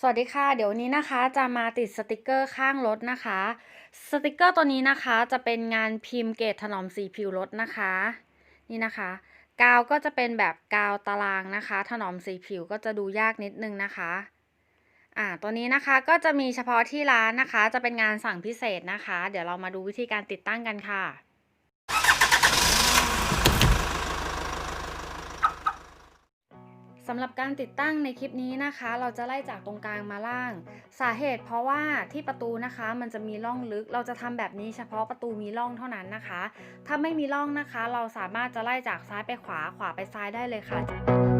สวัสดีค่ะ เดี๋ยวนนี้นะคะจะมาติดสติกเกอร์ข้างรถนะคะ สติกเกอร์ตัวนี้นะคะจะเป็นงานพิมพ์เกรดถนอมสีผิวรถนะคะ นี่นะคะ กาวก็จะเป็นแบบกาวตารางนะคะ ถนอมสีผิวก็จะดูยากนิดนึงนะคะอ่าตัวนี้นะคะก็จะมีเฉพาะที่ร้านนะคะ จะเป็นงานสั่งพิเศษนะคะ เดี๋ยวเรามาดูวิธีการติดตั้งกันค่ะ สำหรับการติดตั้งในคลิปนี้นะคะ เราจะไล่จากตรงกลางมาล่าง สาเหตุเพราะว่าที่ประตูนะคะ มันจะมีร่องลึก เราจะทำแบบนี้เฉพาะประตูมีร่องเท่านั้นนะคะ ถ้าไม่มีร่องนะคะ เราสามารถจะไล่จากซ้ายไปขวาขวาไปซ้ายได้เลยค่ะ